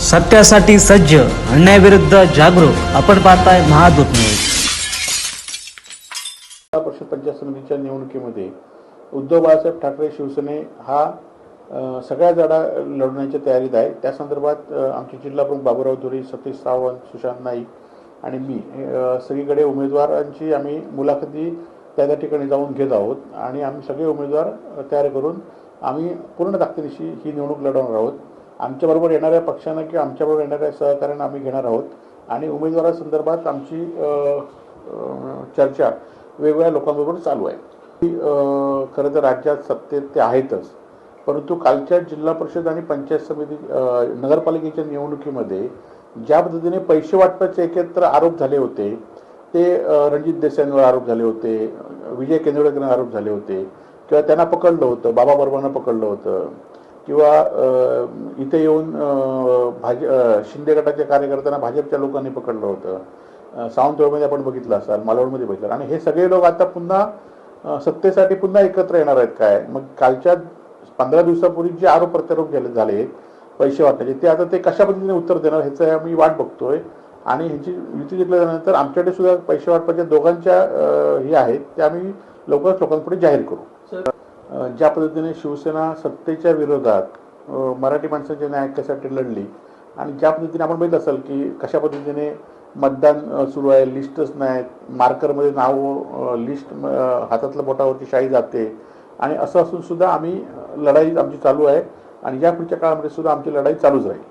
सत्यासाठी सज्ज अन्यायाविरुद्ध जागरूक आपण पाहताय महादूत न्यूज. जिल्हा परिषद पंचायत समितीच्या निवडणुकीमध्ये उद्धव बाळासाहेब ठाकरे शिवसेने हा अ, सगळ्या जाडा लढण्याच्या तयारीत आहे. त्या संदर्भात अ, आमचे जिल्हाप्रमुख बाबूराव धुरी सतीश सावंत सुशांत नाईक आणि मी हे, अ, सगळीकडे उमेदवारांची आम्ही मुलाखती त्या त्या ठिकाणी जाऊन घेत आहोत आणि आम्ही सगळे उमेदवार अ, तयार करून आम्ही पूर्ण ताकदीशी ही निवडणूक लढवणार आहोत. आमच्याबरोबर येणाऱ्या पक्षांना किंवा आमच्याबरोबर येणाऱ्या सहकार्यानं आम्ही घेणार आहोत. आणि उमेदवारासंदर्भात आमची चर्चा वेगवेगळ्या लोकांबरोबर चालू आहे. की, खरं तर राज्यात सत्तेत ते आहेतच. परंतु कालच्या जिल्हा परिषद आणि पंचायत समिती नगरपालिकेच्या निवडणुकीमध्ये ज्या पद्धतीने पैसे वाटपाचे एकत्र आरोप झाले होते ते रणजित देसाईंवर आरोप झाले होते विजय केंद्रेकरांवर आरोप झाले होते किंवा त्यांना पकडलं होतं बाबा बर्मांना पकडलं होतं किंवा इथे येऊन भाज शिंदे गटाच्या कार्यकर्त्यांना भाजपच्या लोकांनी पकडलं होतं. अ, सावंतवाडीमध्ये आपण बघितलं असाल मालवणमध्ये बघितलं. आणि हे सगळे लोक आता पुन्हा सत्तेसाठी पुन्हा एकत्र येणार आहेत काय? मग कालच्या पंधरा दिवसापूर्वी जे आरोप प्रत्यारोप झाले झाले पैसे वाटण्याचे ते आता ते कशा पद्धतीने उत्तर देणार ह्याचं आम्ही वाट बघतोय. आणि ह्याची युती जिंकल्यानंतर आमच्याकडे सुद्धा पैसे वाटपाच्या दोघांच्या हे आहेत ते आम्ही लवकरच लोकांपुढे जाहीर करू. ज्या पद्धतीने शिवसेना सत्तेच्या विरोधात मराठी माणसांच्या न्याय लढली आणि ज्या पद्धतीने आपण बघित असाल की कशा पद्धतीने मतदान सुरू आहे लिस्टच नाही मार्करमध्ये नाव लिस्ट हातातल्या बोटावरची शाई जाते आणि असं असून सुद्धा आम्ही लढाई आमची चालू आहे आणि या पुढच्या काळामध्ये सुद्धा आमची लढाई चालूच राहील.